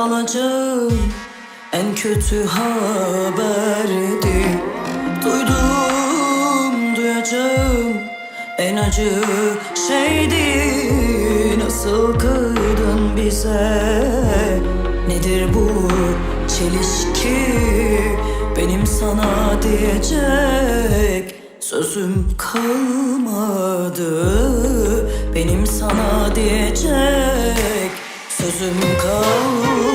alacağım en kötü haberdi. Duydum duyacağım en acı şeydi. Nasıl kıydın bize? Nedir bu çelişki? Benim sana diyecek Sözüm kalmadı. Benim sana diyecek Sözüm kalmadı.